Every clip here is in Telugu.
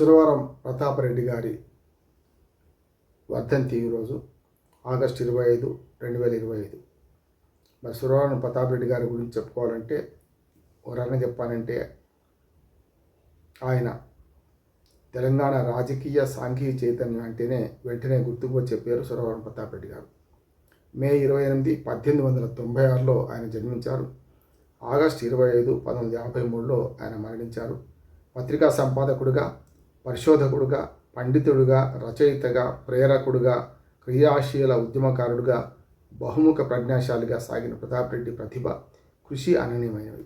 సురవరం ప్రతాపరెడ్డి గారి వర్ధంతి ఈరోజు ఆగస్టు ఇరవై ఐదు రెండు వేల ఇరవై ఐదు. మరి సురవరం ప్రతాపరెడ్డి గారి గురించి చెప్పుకోవాలంటే ఎవరన్నా రకంగా చెప్పాలంటే ఆయన తెలంగాణ రాజకీయ సాంఘిక చైతన్యం అంటేనే వెంటనే గుర్తుకు వచ్చే పేరు సురవరం ప్రతాపరెడ్డి గారు. మే ఇరవై ఎనిమిది పద్దెనిమిది వందల తొంభై ఆరులో ఆయన జన్మించారు. ఆగస్టు ఇరవై ఐదు పంతొమ్మిది యాభై మూడులో ఆయన మరణించారు. పత్రికా సంపాదకుడుగా పరిశోధకుడుగా పండితుడుగా రచయితగా ప్రేరకుడుగా క్రియాశీల ఉద్యమకారుడుగా బహుముఖ ప్రజ్ఞాశాలిగా సాగిన ప్రతాప్ రెడ్డి ప్రతిభ కృషి అనన్యమైనవి.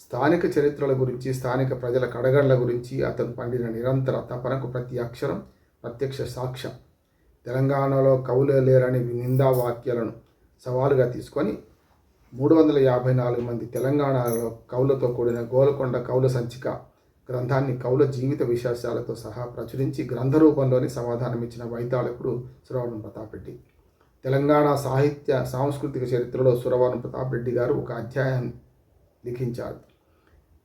స్థానిక చరిత్రల గురించి స్థానిక ప్రజల కడగళ్ళ గురించి అతను పండిన నిరంతర తపనకు ప్రతి అక్షరం ప్రత్యక్ష సాక్ష్యం. తెలంగాణలో కవులే లేరని నిందా వాక్యాలను సవాలుగా తీసుకొని మూడు వందల యాభై నాలుగు మంది తెలంగాణలో కవులతో కూడిన గోల్కొండ కవుల సంచిక గ్రంథాన్ని కౌల జీవిత విశేషాలతో సహా ప్రచురించి గ్రంథ రూపంలోనే సమాధానమిచ్చిన వైతాళకుడు సురవరం ప్రతాప్ రెడ్డి తెలంగాణ సాహిత్య సాంస్కృతిక చరిత్రలో సురవరం ప్రతాప్ రెడ్డి గారు ఒక అధ్యాయం లిఖించారు.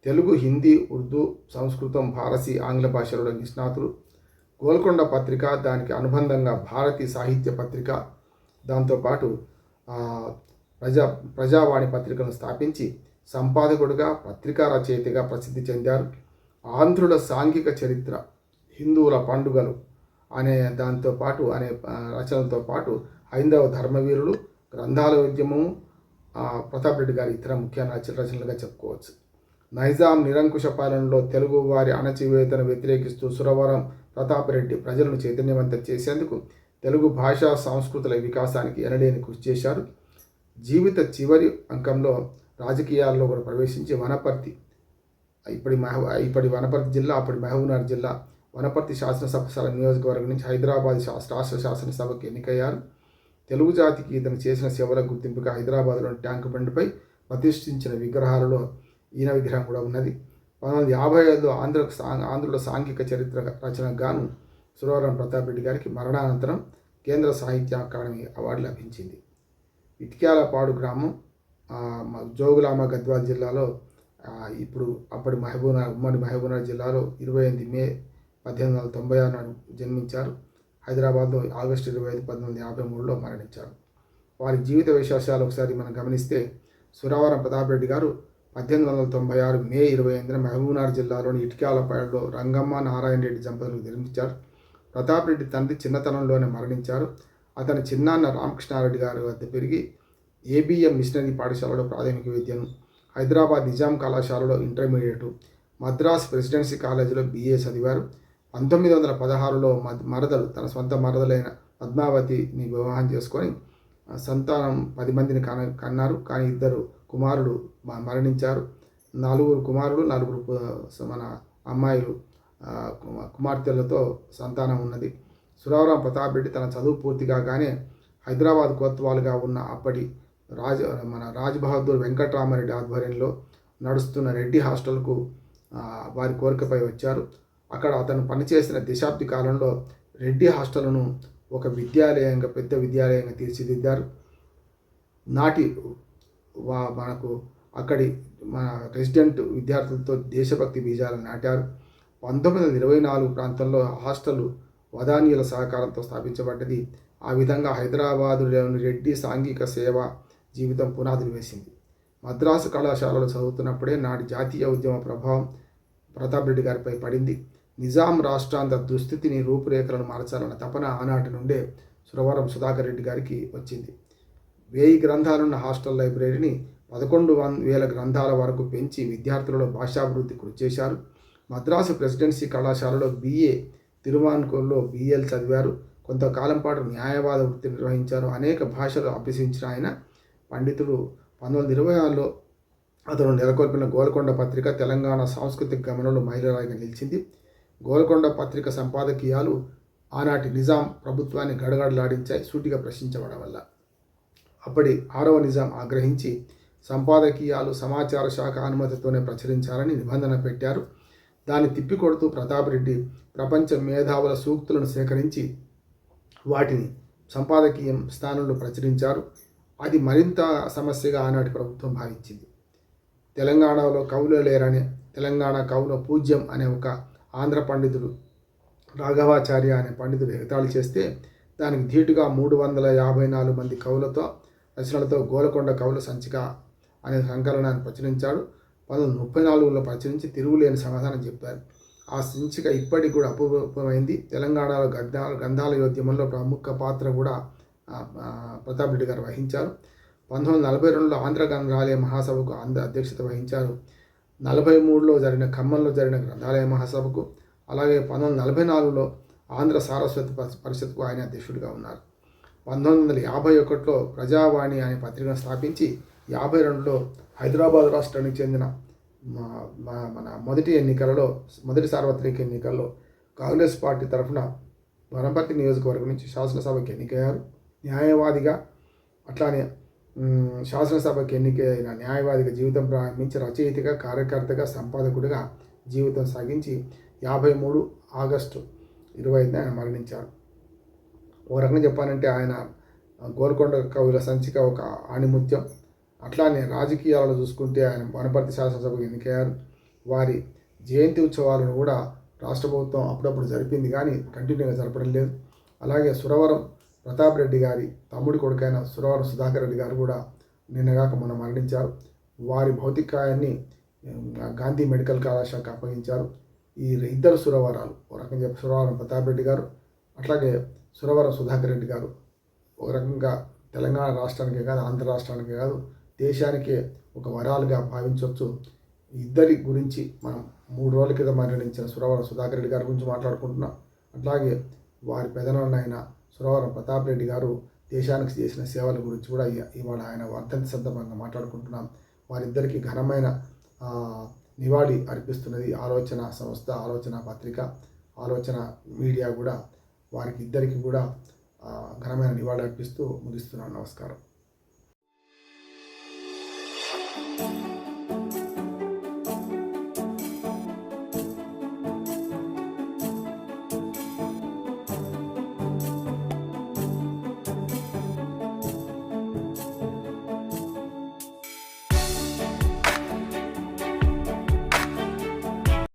తెలుగు హిందీ ఉర్దూ సంస్కృతం ఫారసీ ఆంగ్ల భాషలలో నిష్ణాతులు. గోల్కొండ పత్రిక దానికి అనుబంధంగా భారతీ సాహిత్య పత్రిక. దాంతోపాటు ప్రజా ప్రజావాణి పత్రికను స్థాపించి సంపాదకుడుగా పత్రికా రచయితగా ప్రసిద్ధి చెందారు. ఆంధ్రుల సాంఘిక చరిత్ర హిందువుల పండుగలు అనే దాంతో పాటు అనే రచనతో రచనలతో పాటు హైందవ ధర్మవీరులు గ్రంథాల ఉద్యమము ప్రతాప్ రెడ్డి గారి ఇతర ముఖ్య రచనలుగా చెప్పుకోవచ్చు. నైజాం నిరంకుశ పాలనలో తెలుగు వారి అణచివేతను వ్యతిరేకిస్తూ సురవరం ప్రతాపరెడ్డి ప్రజలను చైతన్యవంతం చేసేందుకు తెలుగు భాషా సంస్కృతుల వికాసానికి ఎనలేని కృషి చేశారు. జీవిత చివరి అంకంలో రాజకీయాల్లో కూడా ప్రవేశించి వనపర్తి ఇప్పటి మహబూ ఇప్పటి వనపర్తి జిల్లా అప్పటి మహబూబ్నగర్ జిల్లా వనపర్తి శాసనసభ స్థల నియోజకవర్గం నుంచి హైదరాబాద్ శాస్త్ర రాష్ట్ర శాసనసభకు ఎన్నికయ్యారు. తెలుగు జాతికి ఇతను చేసిన సేవల గుర్తింపుగా హైదరాబాద్లోని ట్యాంక్ బండ్పై ప్రతిష్ఠించిన విగ్రహాలలో ఈయన విగ్రహం కూడా ఉన్నది. పంతొమ్మిది యాభై ఐదులో ఆంధ్ర ఆంధ్రుల సాంఘిక చరిత్ర రచనకు గాను సురవరం ప్రతాప్ రెడ్డి గారికి మరణానంతరం కేంద్ర సాహిత్య అకాడమీ అవార్డు లభించింది. ఇటిక్యాలపాడు గ్రామం జోగులామ గద్వాల్ జిల్లాలో ఇప్పుడు అప్పటి మహబూబ్నగర్ ఉమ్మడి మహబూబ్నగర్ జిల్లాలో ఇరవై ఎనిమిది మే పద్దెనిమిది వందల తొంభై ఆరు నాడు జన్మించారు. హైదరాబాద్లో ఆగస్టు ఇరవై ఐదు పంతొమ్మిది యాభై మూడులో మరణించారు. వారి జీవిత విశేషాలు ఒకసారి మనం గమనిస్తే సురవరం ప్రతాప్ రెడ్డి గారు పద్దెనిమిది వందల తొంభై ఆరు మే ఇరవై ఎనిమిదిన మహబూబ్నగర్ జిల్లాలోని ఇటుకాలపాడులో రంగమ్మ నారాయణ రెడ్డి దంపతులకు నిర్మించారు ప్రతాప్ రెడ్డి తండ్రి చిన్నతనంలోనే మరణించారు. అతని చిన్నాన్న రామకృష్ణారెడ్డి గారి వద్ద పెరిగి ఏబిఎం మిషనరీ పాఠశాలలో ప్రాథమిక విద్యను హైదరాబాద్ నిజాం కళాశాలలో ఇంటర్మీడియట్ మద్రాస్ ప్రెసిడెన్సీ కాలేజీలో బీఏ చదివారు. పంతొమ్మిది వందల పదహారులో మద్- మరదలు తన సొంత మరదలైన పద్మావతిని వివాహం చేసుకొని సంతానం పది మందిని కన కన్నారు. కానీ ఇద్దరు కుమారులు మ- మరణించారు. నలుగురు కుమారులు నలుగురు మన అమ్మాయిలు కుమార్తెలతో సంతానం ఉన్నది. సురవరం ప్రతాప్ రెడ్డి తన చదువు పూర్తి కాగానే హైదరాబాద్ కోత్వాలుగా ఉన్న అప్పటి రాజ మన రాజ్ బహదూర్ ఆధ్వర్యంలో నడుస్తున్న రెడ్డి హాస్టల్కు వారి కోరికపై వచ్చారు. అక్కడ అతను పనిచేసిన దశాబ్ది కాలంలో రెడ్డి హాస్టల్ను ఒక విద్యాలయంగా పెద్ద విద్యాలయంగా తీర్చిదిద్దారు. నాటి వా మనకు అక్కడి మన రెసిడెంట్ విద్యార్థులతో దేశభక్తి బీజాలను నాటారు. పంతొమ్మిది వందల ఇరవై నాలుగు ప్రాంతంలో హాస్టల్ వదానీయుల సహకారంతో స్థాపించబడ్డది. ఆ విధంగా హైదరాబాదులోని రెడ్డి సాంఘిక సేవ జీవితం పునాదులు వేసింది మద్రాసు కళాశాలలో చదువుతున్నప్పుడే నాటి జాతీయ ఉద్యమ ప్రభావం ప్రతాప్ రెడ్డి గారిపై పడింది. నిజాం రాష్ట్రాంత దుస్థితిని రూపురేఖలను మార్చాలన్న తపన ఆనాటి నుండే సురవరం సుధాకర్ రెడ్డి గారికి వచ్చింది. వెయ్యి గ్రంథాలున్న హాస్టల్ లైబ్రరీని పదకొండు వేల గ్రంథాల వరకు పెంచి విద్యార్థులలో భాషాభివృద్ధి కృషి చేశారు. మద్రాసు ప్రెసిడెన్సీ కళాశాలలో బీఏ తిరువాన్కూర్లో బీఎల్ చదివారు. కొంతకాలం పాటు న్యాయవాద వృత్తి నిర్వహించారు. అనేక భాషలు అభ్యసించిన ఆయన పండితుడు పంతొమ్మిది వందల ఇరవై ఆరులో అతను నెలకొల్పిన గోల్కొండ పత్రిక తెలంగాణ సాంస్కృతిక గమనంలో మైలురాయిగా నిలిచింది. గోల్కొండ పత్రిక సంపాదకీయాలు ఆనాటి నిజాం ప్రభుత్వాన్ని గడగడలాడించాయి సూటిగా ప్రశ్నించబడడం వల్ల. అప్పటి ఆరవ నిజాం ఆగ్రహించి సంపాదకీయాలు సమాచార శాఖ అనుమతితోనే ప్రచురించాలని నిబంధన పెట్టారు. దాన్ని తిప్పికొడుతూ ప్రతాప్ రెడ్డి ప్రపంచ మేధావుల సూక్తులను సేకరించి వాటిని సంపాదకీయం స్థానంలో ప్రచురించారు. అది మరింత సమస్యగా ఆనాటి ప్రభుత్వం భావించింది. తెలంగాణలో కవులు లేరని తెలంగాణ కవుల పూజ్యం అనే ఒక ఆంధ్ర పండితుడు రాఘవాచార్య అనే పండితుడు ఎగతాళి చేస్తే దానికి ధీటుగా మూడు వందల యాభై నాలుగు మంది కవులతో రచనలతో గోలకొండ కవుల సంచిక అనే సంకలనాన్ని ప్రచురించాడు. పంతొమ్మిది ముప్పై నాలుగులో ప్రచురించి తిరుగులేని సమాధానం చెప్పారు. ఆ సంచిక ఇప్పటికి కూడా అపూర్వమైంది. తెలంగాణలో గద్దాల గంధాల యోద్యమంలో ప్రముఖ పాత్ర కూడా ప్రతాప్ రెడ్డి గారు వహించారు. పంతొమ్మిది వందల నలభై రెండులో ఆంధ్ర గ్రంథాలయ మహాసభకు ఆంధ్ర అధ్యక్షత వహించారు. నలభై మూడులో జరిగిన ఖమ్మంలో జరిగిన గ్రంథాలయ మహాసభకు అలాగే పంతొమ్మిది వందల నలభై నాలుగులో ఆంధ్ర సారస్వతి పరి- పరిషత్కు ఆయన అధ్యక్షుడిగా ఉన్నారు. పంతొమ్మిది వందల యాభై ఒకటిలో ప్రజావాణి అనే పత్రికను స్థాపించి యాభై రెండులో హైదరాబాద్ రాష్ట్రానికి చెందిన మా- మన మొదటి ఎన్నికలలో మొదటి సార్వత్రిక ఎన్నికల్లో కాంగ్రెస్ పార్టీ తరఫున వనపర్తి నియోజకవర్గం నుంచి శాసనసభకి ఎన్నికయ్యారు. న్యాయవాదిగా అట్లానే శాసనసభకు శాసనసభకి ఎన్నికైన న్యాయవాదిగా జీవితం ప్రారంభించి రచయితగా కార్యకర్తగా సంపాదకుడిగా జీవితం సాగించి యాభై మూడు ఆగస్టు ఇరవై ఐదున ఆయన మరణించారు. ఓ రకంగా చెప్పాలంటే ఆయన గోల్కొండ కవుల సంచిక ఒక ఆణిముత్యం. అట్లానే రాజకీయాలను చూసుకుంటే ఆయన వనపర్తి శాసనసభకు ఎన్నికయ్యారు. వారి జయంతి ఉత్సవాలను కూడా రాష్ట్ర ప్రభుత్వం అప్పుడప్పుడు జరిపింది కానీ కంటిన్యూగా జరపడం లేదు. అలాగే సురవరం ప్రతాప్ రెడ్డి గారి తమ్ముడి కొడుకైన సురవరం సుధాకర్ రెడ్డి గారు కూడా నిన్నగాక మొన్న మరణించారు. వారి భౌతికాయాన్ని గాంధీ మెడికల్ కళాశాలకు అప్పగించారు. ఈ ఇద్దరు సురవరాలు ఒక రకంగా చెప్పి సురవరం ప్రతాప్ రెడ్డి గారు అట్లాగే సురవరం సుధాకర్ రెడ్డి గారు ఒక రకంగా తెలంగాణ రాష్ట్రానికే కాదు ఆంధ్ర రాష్ట్రానికే కాదు దేశానికే ఒక వరాలుగా భావించవచ్చు ఇద్దరి గురించి మనం మూడు రోజుల క్రితం మరణించిన సురవరం సుధాకర్ రెడ్డి గారి గురించి మాట్లాడుకుంటున్నాం. అట్లాగే వారి పెదనాన్నైన సురవరం ప్రతాప్ రెడ్డి గారు దేశానికి చేసిన సేవల గురించి కూడా ఇవాళ ఆయన వర్ధంతి సందర్భంగా మాట్లాడుకుంటున్నాం. వారిద్దరికీ ఘనమైన నివాళి అర్పిస్తున్నది ఆలోచన సంస్థ ఆలోచన పత్రిక ఆలోచన మీడియా కూడా. వారికి ఇద్దరికి కూడా ఘనమైన నివాళి అర్పిస్తూ ముగిస్తున్నాను. నమస్కారం.